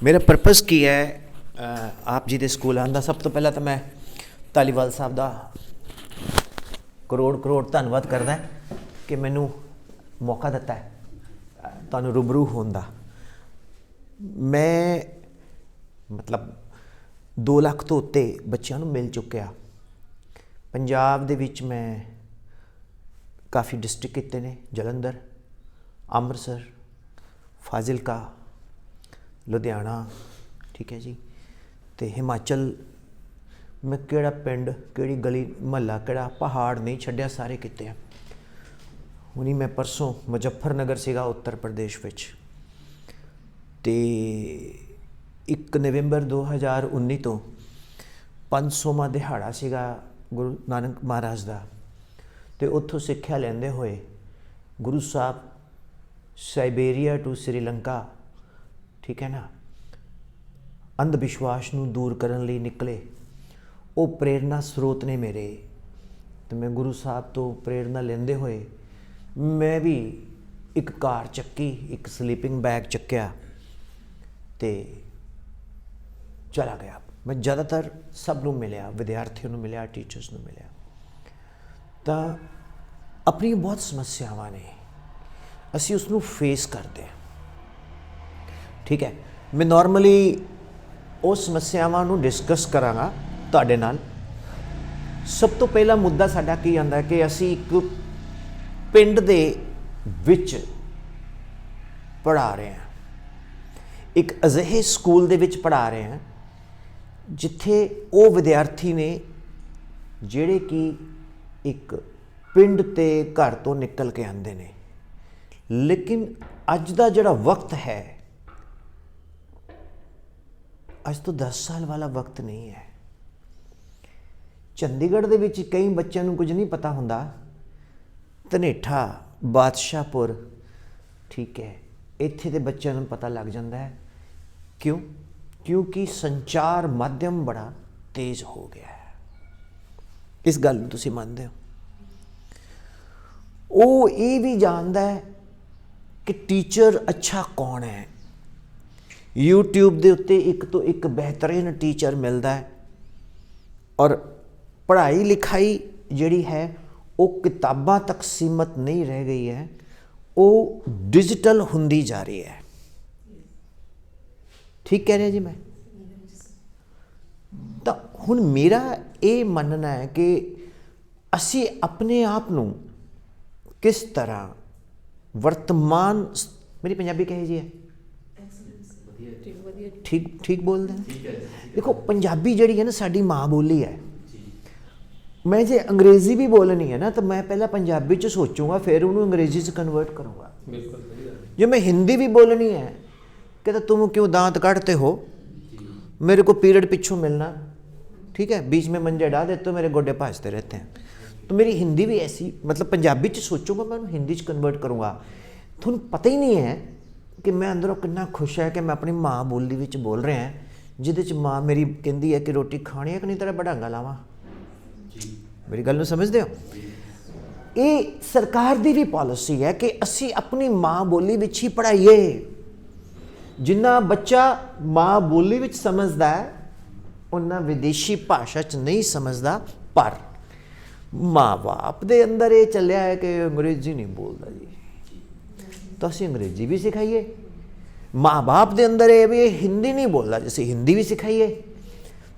ਮੇਰਾ ਪਰਪਸ ਕੀ ਹੈ? ਆਪ ਜੀ ਦੇ ਸਕੂਲ ਆਉਣ ਦਾ ਸਭ ਤੋਂ ਪਹਿਲਾਂ ਤਾਂ ਮੈਂ ਤਾਲੀਵਾਲ ਸਾਹਿਬ ਦਾ ਕਰੋੜ ਕਰੋੜ ਧੰਨਵਾਦ ਕਰਦਾ ਕਿ ਮੈਨੂੰ ਮੌਕਾ ਦਿੱਤਾ ਹੈ, ਤੁਹਾਨੂੰ ਰੂਬਰੂ ਹੋਣ ਦਾ। ਮੈਂ ਮਤਲਬ 2 ਲੱਖ ਤੋਂ ਉੱਤੇ ਬੱਚਿਆਂ ਨੂੰ ਮਿਲ ਚੁੱਕਿਆ। ਪੰਜਾਬ ਦੇ ਵਿੱਚ ਮੈਂ ਕਾਫੀ ਡਿਸਟ੍ਰਿਕਟ ਕੀਤੇ ਨੇ, ਜਲੰਧਰ, ਅੰਮ੍ਰਿਤਸਰ, ਫਾਜ਼ਿਲਕਾ ਲੁਧਿਆਣਾ, ਠੀਕ ਹੈ ਜੀ। ਤੇ ਹਿਮਾਚਲ, ਮੈਂ ਕਿਹੜਾ ਪਿੰਡ, ਕਿਹੜੀ ਗਲੀ, ਮਹੱਲਾ, ਕਿਹੜਾ ਪਹਾੜ ਨਹੀਂ ਛੱਡਿਆ ਸਾਰੇ ਕਿਤੇ ਆ। ਹੁਣੀ ਮੈਂ ਪਰਸੋਂ ਮੁਜ਼ੱਫਰਨਗਰ ਸੀਗਾ ਉੱਤਰ ਪ੍ਰਦੇਸ਼ ਵਿੱਚ। ਤੇ 1 ਨਵੰਬਰ 2019 ਤੋਂ 500ਵਾਂ ਦਿਹਾੜਾ ਸੀਗਾ ਗੁਰੂ ਨਾਨਕ ਮਹਾਰਾਜ ਦਾ। ਤੇ ਉੱਥੋਂ ਸਿੱਖਿਆ ਲੈਂਦੇ ਹੋਏ ਗੁਰੂ ਸਾਹਿਬ ਸਾਈਬੇਰੀਆ ਟੂ ਸ੍ਰੀਲੰਕਾ ਠੀਕ ਹੈ ਨਾ? ਅੰਧ ਵਿਸ਼ਵਾਸ ਨੂੰ ਦੂਰ ਕਰਨ ਲਈ ਨਿਕਲੇ। ਉਹ ਪ੍ਰੇਰਣਾ ਸਰੋਤ ਨੇ ਮੇਰੇ। ਤੇ ਮੈਂ ਗੁਰੂ ਸਾਹਿਬ ਤੋਂ ਪ੍ਰੇਰਣਾ ਲੈਂਦੇ ਹੋਏ ਮੈਂ ਵੀ ਇੱਕ ਕਾਰ ਚੱਕੀ, ਇੱਕ ਸਲੀਪਿੰਗ ਬੈਗ ਚੱਕਿਆ ਤੇ ਚਲਾ ਗਿਆ। ਮੈਂ ਜ਼ਿਆਦਾਤਰ ਸਭ ਨੂੰ ਮਿਲਿਆ, ਵਿਦਿਆਰਥੀਆਂ ਨੂੰ ਮਿਲਿਆ ਟੀਚਰਸ ਨੂੰ ਮਿਲਿਆ। ਤਾਂ ਆਪਣੀ ਬਹੁਤ ਸਮੱਸਿਆਵਾਂ ਨੇ। ਅਸੀਂ ਉਸ ਨੂੰ ਫੇਸ ਕਰਦੇ ਹਾਂ। ਠੀਕ ਹੈ? ਮੈਂ ਨਾਰਮਲੀ ਉਹ ਸਮੱਸਿਆਵਾਂ ਨੂੰ ਡਿਸਕਸ ਕਰਾਂਗਾ ਤੁਹਾਡੇ ਨਾਲ। ਸਭ ਤੋਂ ਪਹਿਲਾ ਮੁੱਦਾ ਸਾਡਾ ਕੀ ਆਂਦਾ ਕਿ ਅਸੀਂ ਇੱਕ ਪਿੰਡ ਦੇ ਵਿੱਚ ਪੜ੍ਹਾ ਰਹੇ ਹਾਂ। ਇੱਕ ਅਜਿਹੇ ਸਕੂਲ ਦੇ ਵਿੱਚ ਪੜ੍ਹਾ ਰਹੇ ਹਾਂ ਜਿੱਥੇ ਉਹ ਵਿਦਿਆਰਥੀ ਨੇ ਜਿਹੜੇ ਕਿ ਇੱਕ ਪਿੰਡ ਤੇ ਘਰ ਤੋਂ ਨਿਕਲ ਕੇ ਆਉਂਦੇ ਨੇ। ਲੇਕਿਨ ਅੱਜ ਦਾ ਜਿਹੜਾ ਵਕਤ ਹੈ ਅੱਜ ਤੋਂ 10 ਸਾਲ ਵਾਲਾ ਵਕਤ ਨਹੀਂ ਹੈ। ਚੰਡੀਗੜ੍ਹ ਦੇ ਵਿੱਚ ਕਈ ਬੱਚਿਆਂ ਨੂੰ ਕੁਝ ਨਹੀਂ ਪਤਾ ਹੁੰਦਾ। ਧਨੇਠਾ, ਬਾਦਸ਼ਾਹਪੁਰ, ਠੀਕ ਹੈ, ਇੱਥੇ ਦੇ ਬੱਚਿਆਂ ਨੂੰ ਪਤਾ ਲੱਗ ਜਾਂਦਾ ਹੈ। ਕਿਉਂ? ਕਿਉਂਕਿ ਸੰਚਾਰ ਮਾਧਿਅਮ ਬੜਾ ਤੇਜ਼ ਹੋ ਗਿਆ ਹੈ। ਇਸ ਗੱਲ ਨੂੰ ਤੁਸੀਂ ਮੰਨਦੇ ਹੋ। ਉਹ ਇਹ ਵੀ ਜਾਣਦਾ ਹੈ ਕਿ ਟੀਚਰ ਅੱਛਾ ਕੌਣ ਹੈ? YouTube ਦੇ ਉੱਤੇ ਇੱਕ ਤੋਂ ਇੱਕ ਬਿਹਤਰੀਨ ਟੀਚਰ ਮਿਲਦਾ ਹੈ ਔਰ ਪੜ੍ਹਾਈ ਲਿਖਾਈ ਜਿਹੜੀ ਹੈ, ਉਹ ਕਿਤਾਬਾਂ ਤੱਕ ਸੀਮਤ ਨਹੀਂ ਰਹਿ ਗਈ ਹੈ, ਉਹ ਡਿਜੀਟਲ ਹੁੰਦੀ ਜਾ ਰਹੀ ਹੈ। ਠੀਕ ਕਹਿ ਰਿਹਾ ਜੀ ਮੈਂ? ਤਾਂ ਹੁਣ ਮੇਰਾ ਇਹ ਮੰਨਣਾ ਹੈ ਕਿ ਅਸੀਂ ਆਪਣੇ ਆਪ ਨੂੰ ਕਿਸ ਤਰ੍ਹਾਂ ਵਰਤਮਾਨ ਮੇਰੀ ਪੰਜਾਬੀ ਕਹੇ ਜੀ ਹੈ। ਠੀਕ ਠੀਕ ਬੋਲਦੇ ਨੇ ਦੇਖੋ ਪੰਜਾਬੀ ਜਿਹੜੀ ਹੈ ਨਾ ਸਾਡੀ ਮਾਂ ਬੋਲੀ ਹੈ ਮੈਂ ਜੇ ਅੰਗਰੇਜ਼ੀ ਵੀ ਬੋਲਣੀ ਹੈ ਨਾ ਤਾਂ ਮੈਂ ਪਹਿਲਾਂ ਪੰਜਾਬੀ ਚ ਸੋਚੂਗਾ ਫਿਰ ਉਹਨੂੰ ਅੰਗਰੇਜ਼ੀ ਚ ਕਨਵਰਟ ਕਰੂੰਗਾ बिल्कुल सही है ਜੇ ਮੈਂ ਹਿੰਦੀ ਵੀ ਬੋਲਣੀ ਹੈ कहता तुम क्यों दांत काटते हो मेरे को पीरियड पिछू मिलना ठीक है बीच में मंजे डाल देते हो मेरे गोडे भाजते रहते हैं तो मेरी हिंदी भी ऐसी मतलब पंजाबी च सोचूंगा मैं ਉਹਨੂੰ ਹਿੰਦੀ ਚ ਕਨਵਰਟ ਕਰੂੰਗਾ ਤੁਹਾਨੂੰ ਪਤਾ ਹੀ ਨਹੀਂ ਹੈ ਕਿ ਮੈਂ ਅੰਦਰੋਂ ਕਿੰਨਾ ਖੁਸ਼ ਹੈ ਕਿ ਮੈਂ ਆਪਣੀ ਮਾਂ ਬੋਲੀ ਵਿੱਚ ਬੋਲ ਰਿਹਾ ਹਾਂ ਜਿਹਦੇ ਚ ਮਾਂ ਮੇਰੀ ਕਹਿੰਦੀ ਹੈ ਕਿ ਰੋਟੀ ਖਾਣੀ ਹੈ ਕਿ ਨਹੀਂ ਤੇਰਾ ਬੜਾਂਗਾ ਲਾਵਾਂ? ਮੇਰੀ ਗੱਲ ਨੂੰ ਸਮਝਦੇ ਹੋ? ਇਹ ਸਰਕਾਰ ਦੀ ਵੀ ਪਾਲਿਸੀ ਹੈ ਕਿ ਅਸੀਂ ਆਪਣੀ ਮਾਂ ਬੋਲੀ ਵਿੱਚ ਹੀ ਪੜ੍ਹਾਈਏ। ਜਿੰਨਾ ਬੱਚਾ ਮਾਂ ਬੋਲੀ ਵਿੱਚ ਸਮਝਦਾ ਹੈ ਉਹਨਾਂ ਵਿਦੇਸ਼ੀ ਭਾਸ਼ਾ 'ਚ ਨਹੀਂ ਸਮਝਦਾ ਪਰ ਮਾਂ-ਬਾਪ ਦੇ ਅੰਦਰ ਇਹ ਚੱਲਿਆ ਹੈ ਕਿ ਅੰਗਰੇਜ਼ੀ ਨਹੀਂ ਬੋਲਦਾ ਜੀ। ਤਾਂ ਅਸੀਂ ਅੰਗਰੇਜ਼ੀ ਵੀ ਸਿਖਾਈਏ ਮਾਂ-ਬਾਪ ਦੇ ਅੰਦਰ ਇਹ ਵੀ ਇਹ ਹਿੰਦੀ ਨਹੀਂ ਬੋਲਦਾ ਜੀ ਅਸੀਂ ਹਿੰਦੀ ਵੀ ਸਿਖਾਈਏ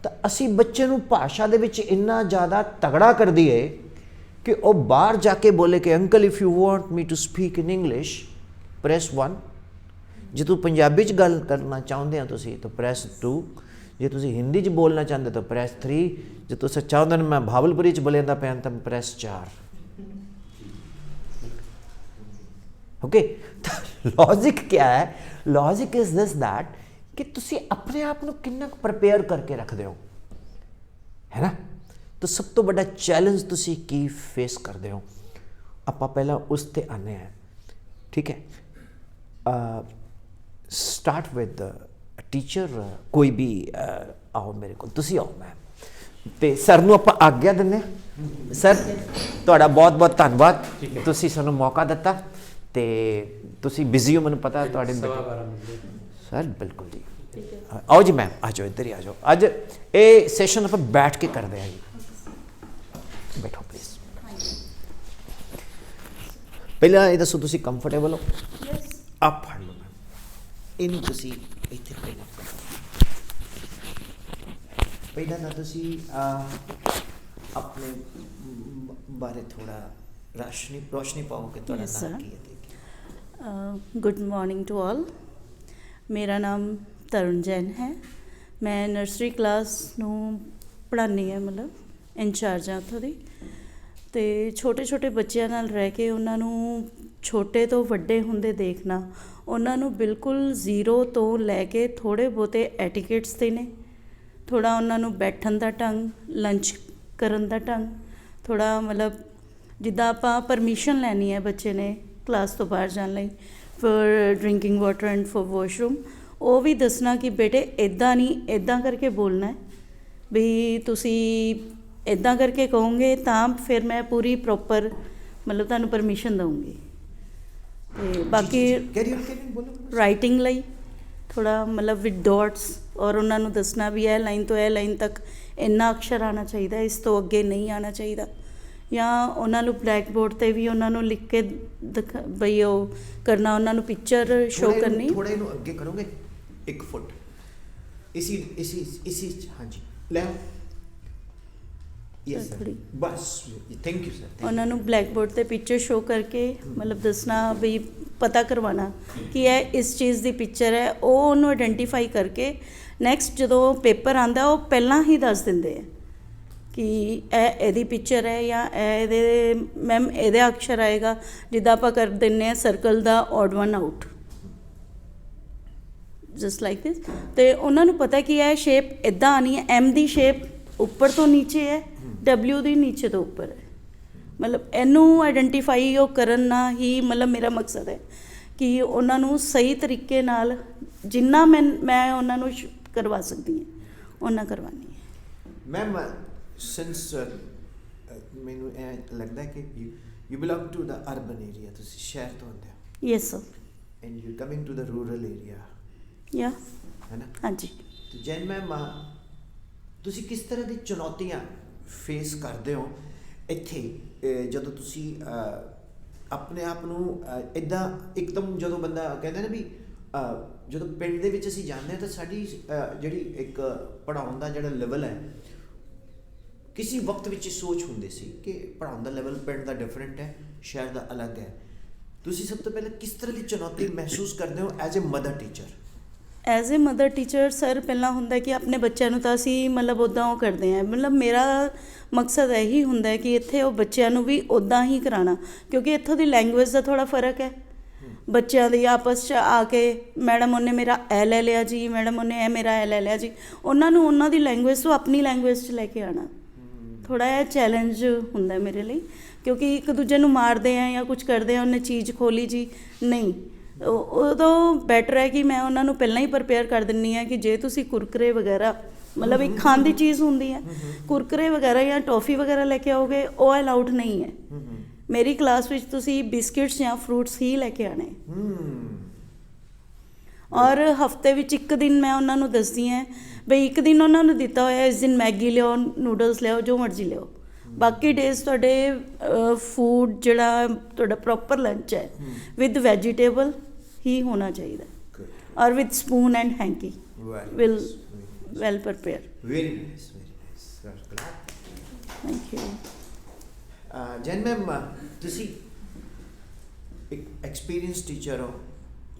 ਤਾਂ ਅਸੀਂ ਬੱਚੇ ਨੂੰ ਭਾਸ਼ਾ ਦੇ ਵਿੱਚ ਇੰਨਾ ਜ਼ਿਆਦਾ ਤਗੜਾ ਕਰ ਦਈਏ ਕਿ ਉਹ ਬਾਹਰ ਜਾ ਕੇ ਬੋਲੇ ਕਿ uncle if you want me to speak in English press 1 ਜੇ ਤੂੰ ਪੰਜਾਬੀ ਚ ਗੱਲ ਕਰਨਾ ਚਾਹੁੰਦੇ ਹੋ ਤੁਸੀਂ ਤਾਂ ਪ੍ਰੈਸ 2 ਜੇ ਤੁਸੀਂ ਹਿੰਦੀ ਚ ਬੋਲਣਾ ਚਾਹੁੰਦੇ ਤਾਂ ਪ੍ਰੈਸ 3 ਜੇ ਤੁਸੀਂ ਚਾਹੁੰਦੇ ਮੈਂ ਭਾਵਲਪੁਰੀ ਚ ਬੋਲੇਂਦਾ ਪਿਆ ਤਾਂ ਪ੍ਰੈਸ 4 ਓਕੇ ਲੌਜੀਕ ਕੀ ਹੈ? ਲੌਜੀਕ ਇਜ਼ ਦਿਸ ਥੈਟ ਕਿ ਤੁਸੀਂ ਆਪਣੇ ਆਪ ਨੂੰ ਕਿੰਨਾ ਪ੍ਰਪੇਅਰ ਕਰਕੇ ਰੱਖਦੇ ਹੋ? ਹੈ ਨਾ? ਤਾਂ ਸਭ ਤੋਂ ਵੱਡਾ ਚੈਲੰਜ ਤੁਸੀਂ ਕੀ ਫੇਸ ਕਰਦੇ ਹੋ? ਆਪਾਂ ਪਹਿਲਾਂ ਉਸ ਤੇ ਆਨੇ ਆ ਠੀਕ ਹੈ? ਸਟਾਰਟ ਵਿਦ ਟੀਚਰ ਕੋਈ ਵੀ ਆਓ ਮੇਰੇ ਕੋਲ। ਤੁਸੀਂ ਆਓ ਮੈਂ। ਤੇ ਸਰ ਨੂੰ ਆਪਾਂ ਆਗਿਆ ਦਿੰਦੇ ਹਾਂ। ਸਰ ਤੁਹਾਡਾ ਬਹੁਤ ਬਹੁਤ ਧੰਨਵਾਦ ਤੁਸੀਂ ਸਾਨੂੰ ਮੌਕਾ ਦਿੱਤਾ। ਤੇ ਤੁਸੀਂ ਬਿਜ਼ੀ ਹੋ ਮੈਨੂੰ ਪਤਾ ਤੁਹਾਡੇ ਸਰ ਬਿਲਕੁਲ ਜੀ। ਆਓ ਜੀ ਮੈਮ ਆ ਜਾਓ ਇੱਧਰ ਹੀ ਆ ਜਾਓ। ਅੱਜ ਇਹ ਸੈਸ਼ਨ ਆਪਾਂ ਬੈਠ ਕੇ ਕਰਦੇ ਹਾਂ ਜੀ। ਬੈਠੋ ਪਲੀਜ਼ ਪਹਿਲਾਂ ਇਹ ਦੱਸੋ ਤੁਸੀਂ ਕੰਫਰਟੇਬਲ ਹੋ? ਯੈਸ ਆ ਫੜ ਲਓ ਮੈਮ ਇਹਨੂੰ ਤੁਸੀਂ ਇੱਥੇ ਪਹਿਲਾਂ ਪਹਿਲਾਂ ਨਾ ਤੁਸੀਂ ਆਪਣੇ ਬਾਰੇ ਥੋੜਾ ਰੋਸ਼ਨੀ ਰੋਸ਼ਨੀ ਪਾਓ ਕਿ ਤੁਹਾਡਾ ਨਾਮ ਕੀ ਹੈ ਗੁੱਡ ਮਾਰਨਿੰਗ ਟੂ ਆਲ ਮੇਰਾ ਨਾਮ ਤਰੁਣ ਜੈਨ ਹੈ। ਮੈਂ ਨਰਸਰੀ ਕਲਾਸ ਨੂੰ ਪੜ੍ਹਾਉਂਦੀ ਹਾਂ, ਮਤਲਬ ਇੰਚਾਰਜ ਹਾਂ ਉੱਥੋਂ ਦੀ। ਤੇ ਛੋਟੇ ਛੋਟੇ ਬੱਚਿਆਂ ਨਾਲ ਰਹਿ ਕੇ ਉਹਨਾਂ ਨੂੰ ਛੋਟੇ ਤੋਂ ਵੱਡੇ ਹੁੰਦੇ ਦੇਖਣਾ, ਉਹਨਾਂ ਨੂੰ ਬਿਲਕੁਲ ਜ਼ੀਰੋ ਤੋਂ ਲੈ ਕੇ ਥੋੜੇ ਬਹੁਤੇ ਐਟੀਕੇਟਸ ਤੇ ਨੇ। ਥੋੜਾ ਉਹਨਾਂ ਨੂੰ ਬੈਠਣ ਦਾ ਢੰਗ ਲੰਚ ਕਰਨ ਦਾ ਢੰਗ ਥੋੜਾ ਮਤਲਬ ਜਿੱਦਾਂ ਆਪਾਂ ਪਰਮਿਸ਼ਨ ਲੈਣੀ ਹੈ ਬੱਚੇ ਨੇ ਕਲਾਸ ਤੋਂ ਬਾਹਰ ਜਾਣ ਲਈ for drinking water and for washroom ਉਹ ਵੀ ਦੱਸਣਾ ਕਿ ਬੇਟੇ ਇਦਾਂ ਨਹੀਂ ਇਦਾਂ ਕਰਕੇ ਬੋਲਣਾ ਹੈ ਵੀ ਤੁਸੀਂ ਇਦਾਂ ਕਰਕੇ ਕਹੋਗੇ ਤਾਂ ਫਿਰ ਮੈਂ ਪੂਰੀ ਪ੍ਰੋਪਰ ਮਤਲਬ ਤੁਹਾਨੂੰ ਪਰਮਿਸ਼ਨ ਦਊਂਗੀ। ਤੇ ਬਾਕੀ ਬੋਲੋ। ਰਾਈਟਿੰਗ ਲਈ ਥੋੜਾ ਮਤਲਬ ਵਿਦ ਡਾਟਸ ਔਰ ਉਹਨਾਂ ਨੂੰ ਦੱਸਣਾ ਵੀ ਇਹ ਲਾਈਨ ਤੋਂ ਇਹ ਲਾਈਨ ਤੱਕ ਇੰਨਾ ਅਕਸ਼ਰ ਆਣਾ ਚਾਹੀਦਾ ਇਸ ਤੋਂ ਅੱਗੇ ਨਹੀਂ ਆਣਾ ਚਾਹੀਦਾ। ਜਾਂ ਉਹਨਾਂ ਨੂੰ ਬਲੈਕ ਬੋਰਡ ਤੇ ਵੀ ਉਹਨਾਂ ਨੂੰ ਲਿਖ ਕੇ ਦਿਖਾ- ਬਈ ਉਹ ਕਰਨਾ ਉਹਨਾਂ ਨੂੰ ਪਿਕਚਰ ਸ਼ੋ ਕਰਨੀ। ਥੋੜਾ ਇਹਨੂੰ ਅੱਗੇ ਕਰੋਗੇ? 1 ਫੁੱਟ। ਇਸੀ ਇਸੀ ਇਸੀ ਹਾਂਜੀ। ਲੈ। ਯੈਸ ਥੋੜ੍ਹੀ। ਬਸ ਥੈਂਕ ਯੂ ਸਰ ਉਹਨਾਂ ਨੂੰ ਬਲੈਕ ਬੋਰਡ ਤੇ ਪਿਕਚਰ ਸ਼ੋ ਕਰਕੇ ਮਤਲਬ ਦੱਸਣਾ ਵੀ ਪਤਾ ਕਰਵਾਉਣਾ ਕਿ ਇਹ ਇਸ ਚੀਜ਼ ਦੀ ਪਿਕਚਰ ਹੈ। ਉਹ ਉਹਨੂੰ ਆਇਡੈਂਟੀਫਾਈ ਕਰਕੇ ਨੈਕਸਟ ਜਦੋਂ ਪੇਪਰ ਆਂਦਾ ਉਹ ਪਹਿਲਾਂ ਹੀ ਦੱਸ ਦਿੰਦੇ ਆ। ਕਿ ਇਹ ਇਹਦੀ ਪਿਕਚਰ ਹੈ ਜਾਂ ਇਹ ਇਹਦੇ ਮੈਮ ਇਹਦੇ ਅਕਸ਼ਰ ਆਏਗਾ, ਜਿੱਦਾਂ ਆਪਾਂ ਕਰ ਦਿੰਨੇ ਆ circle the odd one out just like this ਤੇ ਉਹਨਾਂ ਨੂੰ ਪਤਾ ਕਿ ਇਹ ਸ਼ੇਪ ਇਦਾਂ ਆਣੀ ਹੈ ਐਮ ਦੀ ਸ਼ੇਪ ਉੱਪਰ ਤੋਂ ਨੀਚੇ ਹੈ ਡਬਲਿਊ ਦੀ ਨੀਚੇ ਤੋਂ ਉੱਪਰ ਹੈ। ਮਤਲਬ ਇਹਨੂੰ ਆਇਡੈਂਟੀਫਾਈ ਉਹ ਕਰਨ ਨਾਲ ਹੀ ਮਤਲਬ ਮੇਰਾ ਮਕਸਦ ਹੈ ਕਿ ਉਹਨਾਂ ਨੂੰ ਸਹੀ ਤਰੀਕੇ ਨਾਲ ਜਿੰਨਾ ਮੈਂ ਮੈਂ ਉਹਨਾਂ ਨੂੰ ਕਰਵਾ ਸਕਦੀ ਹਾਂ, ਉਹਨਾਂ ਕਰਵਾਉਣੀ ਹੈ। ਮੈਮ ਸਿੰਸ ਮੈਨੂੰ ਇਹ ਲੱਗਦਾ ਕਿ you belong to the urban area ਤੁਸੀਂ ਸ਼ਹਿਰ ਤੋਂ ਆਉਂਦੇ ਹੋ। Yes sir and you coming to the rural area ਯਾ ਹੈ ਨਾ? ਹਾਂਜੀ। ਤੇ ਜੈਨ ਮੈਮ ਤੁਸੀਂ ਕਿਸ ਤਰ੍ਹਾਂ ਦੀ ਚੁਣੌਤੀਆਂ ਫੇਸ ਕਰਦੇ ਹੋ ਇੱਥੇ? ਜਦੋਂ ਤੁਸੀਂ ਆਪਣੇ ਆਪ ਨੂੰ ਇਦਾਂ ਇੱਕਦਮ ਜਦੋਂ ਬੰਦਾ ਕਹਿੰਦਾ ਨਾ ਵੀ ਜਦੋਂ ਪਿੰਡ ਦੇ ਵਿੱਚ ਅਸੀਂ ਜਾਂਦੇ ਹਾਂ ਤਾਂ ਸਾਡੀ ਜਿਹੜੀ ਇੱਕ ਪੜਾਉਣ ਦਾ ਜਿਹੜਾ ਲੈਵਲ ਹੈ ਕਿਸੇ ਵਕਤ ਵਿੱਚ ਇਹ ਸੋਚ ਹੁੰਦੀ ਸੀ ਕਿ ਪੜਾਉਣ ਦਾ ਲੈਵਲ ਪਿੰਡ ਦਾ ਡਿਫਰੈਂਟ ਹੈ ਸ਼ਹਿਰ ਦਾ ਅਲੱਗ ਹੈ ਤੁਸੀਂ ਸਭ ਤੋਂ ਪਹਿਲਾਂ ਕਿਸ ਤਰ੍ਹਾਂ ਦੀ ਚੁਣੌਤੀ ਮਹਿਸੂਸ ਕਰਦੇ ਹੋ as a mother teacher as a mother teacher sir ਪਹਿਲਾਂ ਹੁੰਦਾ ਕਿ ਆਪਣੇ ਬੱਚਿਆਂ ਨੂੰ ਤਾਂ ਅਸੀਂ ਮਤਲਬ ਉਦਾਂ ਉਹ ਕਰਦੇ ਹਾਂ ਮਤਲਬ ਮੇਰਾ ਮਕਸਦ ਇਹੀ ਹੁੰਦਾ ਹੈ ਕਿ ਇੱਥੇ ਉਹ ਬੱਚਿਆਂ ਨੂੰ ਵੀ ਉਦਾਂ ਹੀ ਕਰਾਣਾ ਕਿਉਂਕਿ ਇੱਥੋਂ ਦੀ ਲੈਂਗੁਏਜ ਦਾ ਥੋੜਾ ਫ਼ਰਕ ਹੈ ਬੱਚਿਆਂ ਦੀ ਆਪਸ 'ਚ ਆ ਕੇ ਮੈਡਮ ਉਹਨੇ ਮੇਰਾ ਐ ਲੈ ਲਿਆ ਜੀ ਮੈਡਮ ਉਹਨੇ ਇਹ ਮੇਰਾ ਐ ਲੈ ਲਿਆ ਜੀ ਉਹਨਾਂ ਨੂੰ ਉਹਨਾਂ ਦੀ ਲੈਂਗੁਏਜ ਤੋਂ ਆਪਣੀ ਲੈਂਗੁਏਜ 'ਚ ਲੈ ਕੇ ਆਣਾ ਥੋੜਾ ਜਿਹਾ ਚੈਲੰਜ ਹੁੰਦਾ ਮੇਰੇ ਲਈ ਕਿਉਂਕਿ ਇੱਕ ਦੂਜੇ ਨੂੰ ਮਾਰਦੇ ਆ ਜਾਂ ਕੁਝ ਕਰਦੇ ਆ ਉਹਨੇ ਚੀਜ਼ ਖੋਲੀ ਜੀ ਨਹੀਂ। ਉਦੋਂ ਬੈਟਰ ਹੈ ਕਿ ਮੈਂ ਉਹਨਾਂ ਨੂੰ ਪਹਿਲਾਂ ਹੀ ਪ੍ਰਪੇਅਰ ਕਰ ਦਿੰਨੀ ਆ ਕਿ ਜੇ ਤੁਸੀਂ ਕੁਰਕਰੇ ਵਗੈਰਾ ਮਤਲਬ ਇੱਕ ਖਾਣ ਦੀ ਚੀਜ਼ ਹੁੰਦੀ ਹੈ ਕੁਰਕਰੇ ਵਗੈਰਾ ਜਾਂ ਟੌਫੀ ਵਗੈਰਾ ਲੈ ਕੇ ਆਓਗੇ ਉਹ ਅਲਾਉਡ ਨਹੀਂ ਹੈ। ਮੇਰੀ ਕਲਾਸ ਵਿੱਚ ਤੁਸੀਂ ਬਿਸਕਿਟਸ ਜਾਂ ਫਰੂਟਸ ਹੀ ਲੈ ਕੇ ਆਣੇ ਔਰ ਹਫ਼ਤੇ ਵਿੱਚ ਇੱਕ ਦਿਨ ਮੈਂ ਉਹਨਾਂ ਨੂੰ ਦੱਸਦੀ ਹਾਂ ਬਈ ਇੱਕ ਦਿਨ ਉਹਨਾਂ ਨੂੰ ਦਿੱਤਾ ਹੋਇਆ ਇਸ ਦਿਨ ਮੈਗੀ ਲਿਓ ਨੂਡਲਸ ਲਿਓ ਜੋ ਮਰਜ਼ੀ ਲਿਓ ਬਾਕੀ ਡੇਜ਼ ਤੁਹਾਡੇ ਫੂਡ ਜਿਹੜਾ ਤੁਹਾਡਾ ਪ੍ਰੋਪਰ ਲੰਚ ਹੈ ਵਿਦ ਵੈਜੀਟੇਬਲ ਹੀ ਹੋਣਾ ਚਾਹੀਦਾ। ਔਰ with spoon and hankie will. Well prepare very nice. That's good. Thank you Jain ma'am ਤੁਸੀਂ ਇੱਕ ਐਕਸਪੀਰੀਅੰਸ ਟੀਚਰ ਹੋ।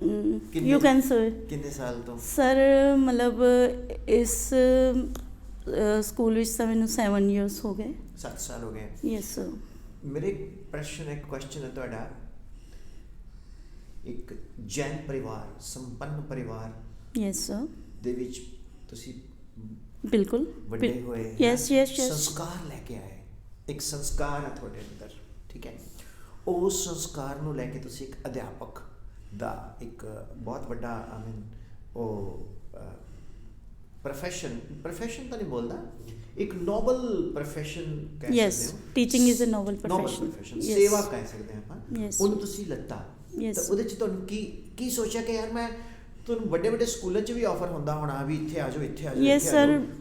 ਕਿੰਨੇ- ਯੂ ਕੈਨ ਸਰ ਕਿੰਨੇ ਸਾਲ ਤੋਂ? ਸਰ ਮਤਲਬ ਇਸ ਸਕੂਲ ਵਿੱਚ ਤਾਂ ਮੈਨੂੰ 7 ਇਅਰਸ ਹੋ ਗਏ। 7 ਸਾਲ ਹੋ ਗਏ। ਯੈਸ ਸਰ ਮੇਰੇ ਪ੍ਰਸ਼ਨ ਇੱਕ ਕੁਐਸਚਨ ਹੈ ਤੁਹਾਡਾ। ਇੱਕ ਜੈਨ ਪਰਿਵਾਰ ਸੰਪੰਨ ਪਰਿਵਾਰ ਯੈਸ ਸਰ ਦੇ ਵਿੱਚ ਤੁਸੀਂ ਬਿਲਕੁਲ। ਵੱਡੇ ਹੋਏ ਯੈਸ ਯੈਸ ਯੈਸ ਸੰਸਕਾਰ ਲੈ ਕੇ ਆਏ। ਇੱਕ ਸੰਸਕਾਰ ਹੈ ਤੁਹਾਡੇ ਅੰਦਰ ਠੀਕ ਹੈ? ਉਸ ਸੰਸਕਾਰ ਨੂੰ ਲੈ ਕੇ ਤੁਸੀਂ ਇੱਕ ਅਧਿਆਪਕ ਦਾ ਇੱਕ ਬਹੁਤ ਵੱਡਾ ਆਈ ਮੀਨ ਉਹ ਪ੍ਰੋਫੈਸ਼ਨ ਪ੍ਰੋਫੈਸ਼ਨ ਤਾਂ ਨਹੀਂ ਬੋਲਦਾ। ਇੱਕ ਨੋਬਲ ਪ੍ਰੋਫੈਸ਼ਨ ਕਹਿ ਸਕਦੇ ਹੋ। is a noble Noble profession. profession. ਸੇਵਾ ਕਹਿ ਸਕਦੇ ਹਾਂ ਆਪਾਂ. ਉਹਨੂੰ ਤੁਸੀਂ ਲੱਤਾ. ਤਾਂ ਉਹਦੇ ਚ ਤੁਹਾਨੂੰ ਕੀ ਕੀ ਸੋਚਿਆ ਕਿ ਯਾਰ ਮੈਂ ਤੁਹਾਨੂੰ ਵੱਡੇ ਵੱਡੇ ਸਕੂਲਾਂ 'ਚ ਵੀ ਆਫਰ ਹੁੰਦਾ ਹੋਣਾ ਵੀ ਇੱਥੇ ਆ ਜਾਓ ਇੱਥੇ ਆ ਜਾਓ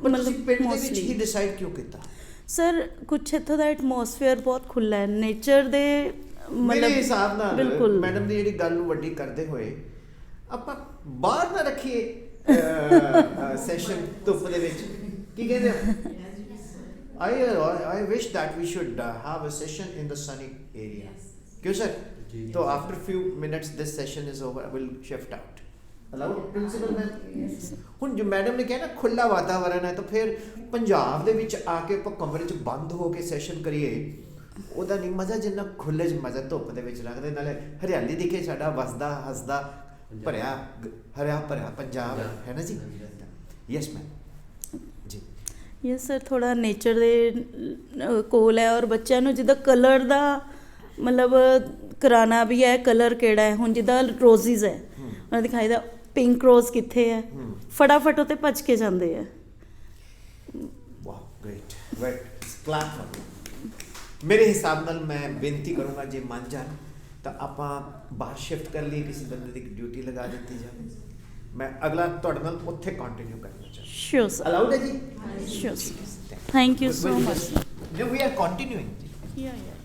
ਪਰ ਤੁਸੀਂ ਮਤਲਬ ਪਿੰਡ ਦੇ ਵਿੱਚ। ਹੀ ਡਿਸਾਈਡ ਕਿਉਂ ਕੀਤਾ? ਸਰ ਕੁਛ ਇੱਥੋਂ ਦਾ ਐਟਮੋਸਫੇਅਰ ਬਹੁਤ ਖੁੱਲਾ ਹੈ। ਨੇਚਰ ਦੇ ਮੇਰੇ ਹਿਸਾਬ ਨਾਲ ਬਿਲਕੁਲ। ਮੈਡਮ ਦੀ ਜਿਹੜੀ ਗੱਲ ਨੂੰ ਵੱਡੀ ਕਰਦੇ ਹੋਏ ਆਪਾਂ ਬਾਹਰ ਨਾ ਰੱਖੀਏ। ਸੈਸ਼ਨ ਧੁੱਪ ਦੇ ਵਿੱਚ ਕੀ ਕਹਿੰਦੇ I I wish that we should uh, have a session in the sunny area क्यों सर तो after few minutes this session is over I will shift out aloud principal ma'am ਹੁਣ ਜੋ ਮੈਡਮ ਨੇ ਕਿਹਾ ਨਾ ਖੁੱਲਾ ਵਾਤਾਵਰਣ ਹੈ ਤਾਂ ਫਿਰ ਪੰਜਾਬ ਦੇ ਵਿੱਚ ਆ ਕੇ ਆਪਾਂ ਕਮਰੇ 'ਚ ਬੰਦ ਹੋ ਕੇ ਸੈਸ਼ਨ ਕਰੀਏ ਉਹਦਾ ਨਹੀਂ ਮਜ਼ਾ ਜਿੰਨਾ ਖੁੱਲੇ 'ਚ ਮਜ਼ਾ ਧੁੱਪ ਦੇ ਵਿੱਚ ਲੱਗਦਾ ਨਾਲੇ ਹਰਿਆਲੀ ਦਿਖੇ ਸਾਡਾ ਵਸਦਾ ਹੱਸਦਾ ਭਰਿਆ ਹਰਿਆ ਭਰਿਆ ਪੰਜਾਬ ਹੈ ਨਾ ਜੀ? ਯੈਸ ਮੈਮ ਜੀ। ਯਸ ਸਰ ਥੋੜਾ ਨੇਚਰ ਦੇ ਕੋਲ ਹੈ ਔਰ ਬੱਚਿਆਂ ਨੂੰ ਜਿੱਦਾਂ ਕਲਰ ਦਾ ਮਤਲਬ ਕਰਾਣਾ ਵੀ ਹੈ ਕਲਰ ਕਿਹੜਾ ਹੈ? ਹੁਣ ਜਿੱਦਾਂ ਰੋਜ਼ਿਸ ਹੈ। ਉਹਨਾਂ ਦਿਖਾਈ ਦਾ ਪਿੰਕ ਰੋਜ਼ ਕਿੱਥੇ ਹੈ। ਫਟਾਫਟ ਉਤੇ ਭੱਜ ਕੇ ਜਾਂਦੇ ਆ ਵਾਹ ਗ੍ਰੇਟ ਵੈਟ ਫॉर ਮੇਰੇ ਹਿਸਾਬ ਨਾਲ ਮੈਂ ਬੇਨਤੀ ਕਰੂੰਗਾ ਜੇ ਮੰਨ ਜਾਣ ਤਾਂ ਆਪਾਂ ਬਾਹਰ ਸ਼ਿਫਟ ਕਰ ਲਈ ਕਿਸੇ ਬੰਦੇ ਦੀ ਡਿਊਟੀ ਲਗਾ ਦਿੱਤੀ ਜਾਵੇ। ਮੈਂ ਅਗਲਾ ਤੁਹਾਡੇ ਨਾਲ ਉੱਥੇ ਕੰਟੀਨਿਊ ਕਰਨਾ ਚਾਹੁੰਦਾ। ਸ਼ੋਰ ਸਰ ਅਲਾਉਡ ਹੈ ਜੀ? ਸ਼ੋਰ sir thank you so much No, we are continuing. ਯਾ ਯਾ